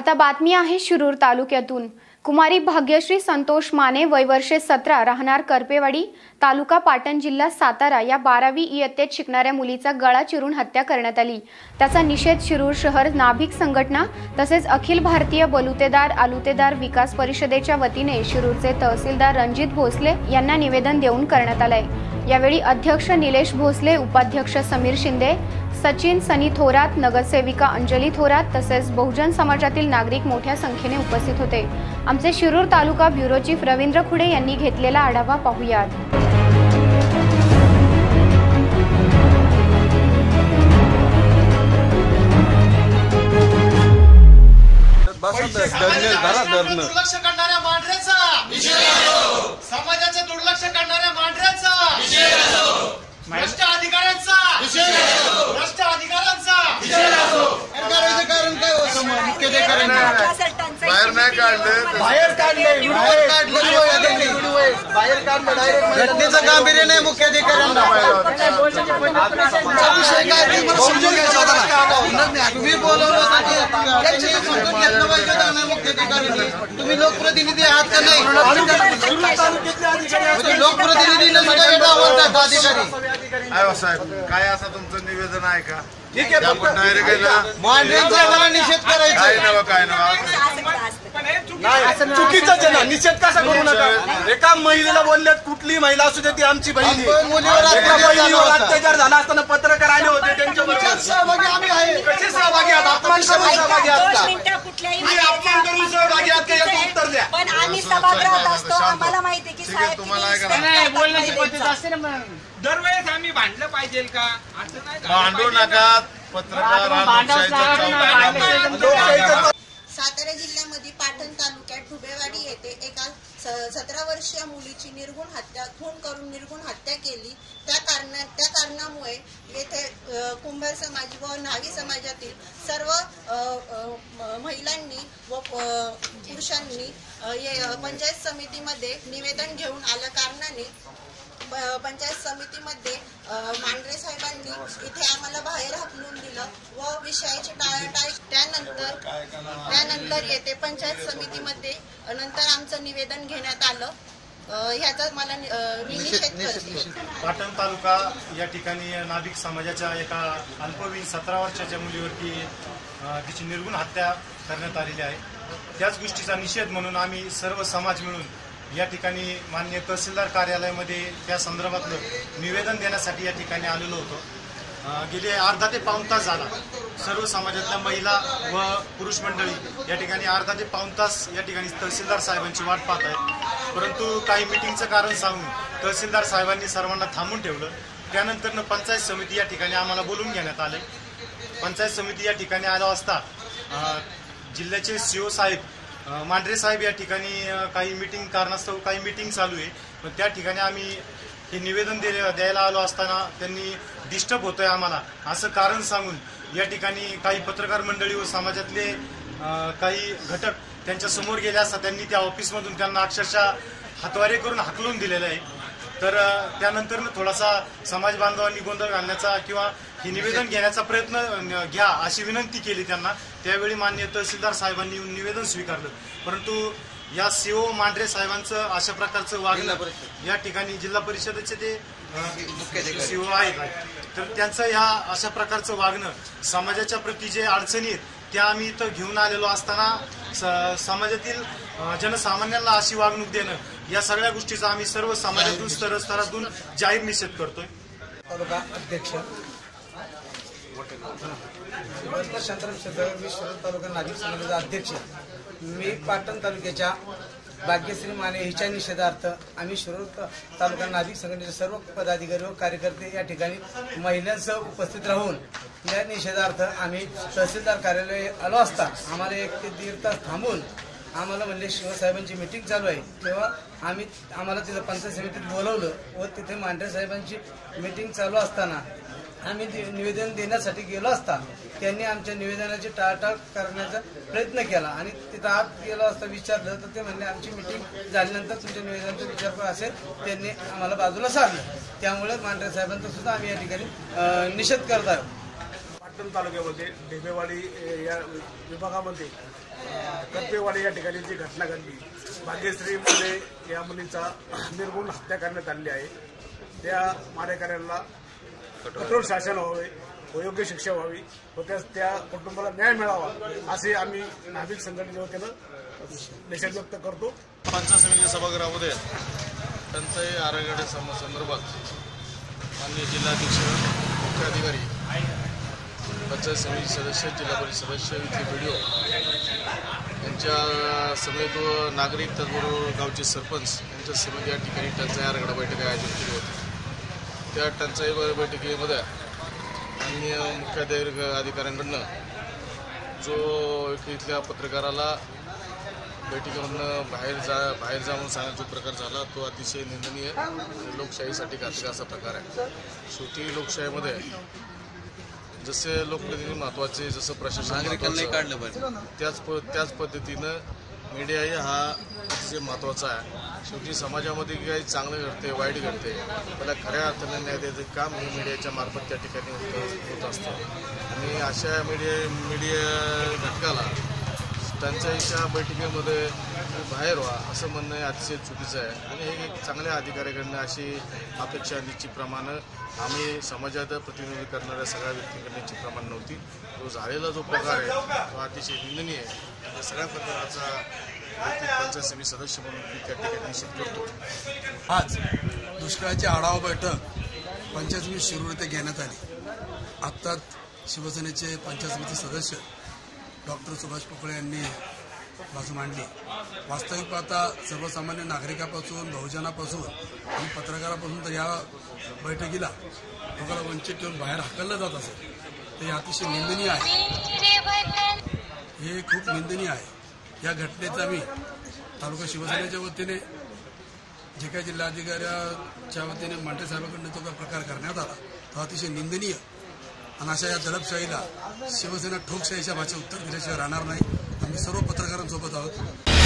आता बातमी आहे शिरूर तालुक्यातून. कुमारी भाग्यश्री संतोष माने वय वर्षे सतरा राहणार करपेवाडी तालुका पाटण जिल्हा सातारा या बारावी इयत्तेत शिकणाऱ्या मुलीचा गळा चिरून हत्या करण्यात आली. त्याचा निषेध शिरूर शहर नाभिक संघटना तसेच अखिल भारतीय बलुतेदार आलुतेदार विकास परिषदेच्या वतीने शिरूरचे तहसीलदार रणजित भोसले यांना निवेदन देऊन करण्यात आलंय. यावेळी अध्यक्ष निलेश भोसले उपाध्यक्ष समीर शिंदे सचिन सनी थोरात नगरसेविका अंजली थोरात तसेच बहुजन समाजातील नागरिक मोठ्या संख्येने उपस्थित होते. आमचे शिरूर तालुका ब्युरो चीफ रवींद्र खुडे यांनी घेतलेला आढावा पाहूयात. धरणं दुर्लक्ष करणाऱ्या मांढऱ्याचा. समाजाचं दुर्लक्ष करणाऱ्या मांढऱ्याचा. भ्रष्ट अधिकाऱ्यांचा. भ्रष्ट अधिकाऱ्यांचा. कारण काय हो समोर? मुख्याधिकाऱ्यांना बाहेर नाही काढलं. बाहेर काढले बाहेर काढलं. बाहेर काढलं डायरेक्ट घटनेचं गांभीर्य नाही मुख्याधिकाऱ्यांना. तुमचा विषय काय ते मला समजून घ्यायचा होता ना. तुम्ही बोलवलं होतं की त्यांची समजून घेतलं पाहिजे होतं ना मुख्याधिकाऱ्यांनी. तुम्ही लोकप्रतिनिधी आहात का नाही? म्हणजे लोकप्रतिनिधीला सुद्धा येणं आवडतात अधिकारी. साहेब काय असं तुमचं निवेदन आहे का? ठीक आहे आपण डायरेक्ट आम्हाला निषेध काय करायचा नवं काय नवं? नाही चुकीचं आहे. ना. निषेध कसा करू नका? एका महिलेला बोलल्यात कुठली महिला असू दे ती आमची बहिणी. आपण मुलीवर एका अत्याचार झाला बहिणीवर होता. अत्याचार झाला असताना पत्रकार आले होते त्यांच्यावर सहभागी आम्ही आहे? कसे सहभागी आहात? अपमान करून सहभागी आहात? का कुठल्याही तुम्ही अपमान करून सहभागी आहात का याचं उत्तर द्या. पण आम्ही सभागृहात असतो. आम्हाला माहिती की ठीक आहे, साहेब तुम्हाला किती ऐका ना. respect नाही करतात बोलण्याची पद्धत. असते ना मग. दरवेळेस आम्ही भांडलं पाहिजे का? असं नाही भांडू नका. पत्रकार हा लोकशाहीचा चौथा लोकशाहीचं सातारा जिल्ह्यामध्ये पाटण तालुक्यात ढुबेवाडी येथे एका सतरा वर्षीय मुलीची निर्गुण हत्या खून करून निर्गुण हत्या केली. त्या कारणा त्या कारणामुळे येथे कुंभार समाज व न्हावी समाजातील सर्व महिलांनी व पुरुषांनी पंचायत समितीमध्ये निवेदन घेऊन आल्या कारणाने पंचायत समितीमध्ये मांढरे साहेबांनी इथे आम्हाला बाहेर हाकलून दिलं व विषयाची टाळाटाळ त्यानंतर त्यानंतर येते पंचायत समितीमध्ये नंतर आमचं निवेदन घेण्यात आलं. ह्याचा मला मी निषेध पाटण तालुका या ठिकाणी नाभिक समाजाच्या एका अल्पवयीन सतरा वर्षाच्या मुलीवरती तिची निर्गुण हत्या करण्यात आलेली आहे. त्याच गोष्टीचा निषेध म्हणून आम्ही सर्व समाज मिळून या ठिकाणी मान्य तहसीलदार कार्यालयामध्ये त्या संदर्भातलं निवेदन देण्यासाठी या ठिकाणी आलेलो होतो. गेले अर्धा ते पाऊण तास झाला. सर्व समाजातल्या महिला व पुरुष मंडळी या ठिकाणी अर्धा ते पाऊण तास या ठिकाणी तहसीलदार साहेबांची वाट पाहत आहेत. परंतु काही मिटिंगचं कारण सांगून तहसीलदार साहेबांनी सर्वांना थांबून ठेवलं. त्यानंतर पंचायत समिती या ठिकाणी आम्हाला बोलून घेण्यात आले. पंचायत समिती या ठिकाणी आलो असता जिल्ह्याचे सीओ साहेब मांढरे साहेब या ठिकाणी काही मिटिंग कारणास्तव काही मिटिंग चालू आहे. पण त्या ठिकाणी आम्ही हे निवेदन दे- द्यायला आलो असताना त्यांनी डिस्टर्ब होतोय आम्हाला. असं कारण सांगून या ठिकाणी काही पत्रकार मंडळी व समाजातले काही घटक त्यांच्यासमोर गेले असता त्यांनी त्या ऑफिसमधून त्यांना अक्षरशः हातवारे करून हाकलून दिलेलं आहे. तर त्यानंतर थोडासा समाज बांधवांनी गोंधळ घालण्याचा किंवा हे निवेदन घेण्याचा प्रयत्न घ्या अशी विनंती केली त्यांना. त्यावेळी मान्य तहसीलदार साहेबांनी निवेदन स्वीकारलं. परंतु या सीओ मांढरे साहेबांचं अशा प्रकारचं वागणं या ठिकाणी जिल्हा परिषदेचे ते सीओ आहेत. तर त्यांचं ह्या अशा प्रकारचं वागणं समाजाच्या प्रती जे अडचणी आहेत त्या आम्ही इथं घेऊन आलेलो असताना स- समाजातील जनसामान्यांना अशी वागणूक देणं या सगळ्या गोष्टीचा आम्ही सर्व समाजातून स्तर स्तरातून जाहीर निषेध करतोय. तालुका अध्यक्ष. शांताराम सदर मी तालुका नागरिक समाजाचा अध्यक्ष. मी पाटण तालुक्याच्या भाग्यश्री माने हिच्या निषेधार्थ आम्ही शिरोळ तालुका नागरिक संघटनेचे सर्व पदाधिकारी व कार्यकर्ते या ठिकाणी महिलांसह उपस्थित राहून या निषेधार्थ आम्ही तहसीलदार कार्यालय आलो असता आम्हाला एक ते दीड तास थांबून आम्हाला म्हणले शिवसाहेबांची मिटिंग चालू आहे. तेव्हा आम्ही आम्हाला तिथं पंचायत समितीत बोलवलं व तिथे मांढरे साहेबांची मिटिंग चालू असताना आम्ही ते निवेदन देण्यासाठी गेलो असता त्यांनी आमच्या निवेदनाची टाळाटाळ करण्याचा प्रयत्न केला. आणि तिथं आत गेलो असता विचारलं तर ते म्हणले आमची मिटिंग झाल्यानंतर तुमच्या निवेदनाचा विचार असेल. त्यांनी आम्हाला बाजूला सारलं त्यामुळे मांढरे साहेबांचा सुद्धा आम्ही या ठिकाणी निषेध करत आहोत. पाटण तालुक्यामध्ये ढेबेवाडी या विभागामध्ये अ, या ठिकाणी जी घटना घडली भाग्यश्रीमध्ये या मुलीचा निर्गुण हत्या करण्यात आलेली आहे. त्या मारेकऱ्यांना कठोर शासन व्हावे व योग्य शिक्षा व्हावी व त्या त्या कुटुंबाला न्याय मिळावा असे आम्ही नाभिक संघटनेच्या वतीनं निषेध व्यक्त करतो. पंचायत समिती सभागृहामध्ये टंचाई आराखड्या संदर्भात माननीय जिल्हाध्यक्ष मुख्याधिकारी पंचायत समिती सदस्य जिल्हा परिषद सदस्य इथे व्हिडिओ यांच्या समेत व नागरिक त्याचबरोबर गावचे सरपंच यांच्या समेत या ठिकाणी टंचाई आराखडा बैठक आयोजित केली होती. त्या टंचाई बैठकीमध्ये माननीय मुख्याधिकारी अधिकाऱ्यांकडनं जो इथल्या पत्रकाराला बैठकीमधनं बाहेर जा बाहेर जाऊन सांगण्याचा जो प्रकार झाला तो अतिशय निंदनीय. लोकशाहीसाठी घातक असा प्रकार आहे. शेवटी लोकशाहीमध्ये जसे लोकप्रतिनिधी महत्त्वाचे जसं प्रशासन नागरिकांनाही काढलं पाहिजे. त्याच प त्याच पद्धतीनं मीडियाही हा अतिशय महत्त्वाचा आहे. शेवटी समाजामध्ये काही चांगलं घडते वाईट घडते त्याला खऱ्या अर्थानं न्याय द्यायचं काम हे मीडियाच्या मार्फत त्या ठिकाणी होत होत असतं. आणि अशा मीडिया मीडिया घटकाला टंचाईच्या बैठकीमध्ये बाहेर व्हा असं म्हणणं हे अतिशय चुकीचं आहे. आणि हे एक चांगल्या अधिकाऱ्याकडनं अशी अपेक्षा निश्चितप्रमाणे आम्ही समाजात प्रतिनिधी करणाऱ्या सगळ्या व्यक्तींकडे निश्चितप्रमाणे नव्हती. तो झालेला जो प्रकार आहे तो अतिशय निंदनीय आहे. या सगळ्या प्रकाराचा पंचायत समिती सदस्य म्हणून मी त्या ठिकाणी निश्चित करतो. आज दुष्काळाची आढावा बैठक पंचायत समिती शिरूर येथे घेण्यात आली. आत्ताच शिवसेनेचे पंचायत समिती सदस्य डॉक्टर सुभाष पोकळे यांनी बाजू मांडली. वास्तविक पाहता सर्वसामान्य नागरिकापासून बहुजनापासून आणि पत्रकारापासून तर या बैठकीला लोकांना वंचित ठेवून बाहेर हाकललं जात असेल. तर हे अतिशय निंदनीय आहे. हे खूप निंदनीय आहे. या घटनेचा मी तालुका शिवसेनेच्या वतीने जे काही जिल्हाधिकाऱ्याच्या वतीने मांडे साहेबांकडून तो प्रकार करण्यात आला. तो अतिशय निंदनीय आणि अशा या दडपशाहीला शिवसेना ठोकशाहीच्या भाषेत उत्तर दिल्याशिवाय राहणार नाही. आम्ही सर्व पत्रकारांसोबत आहोत.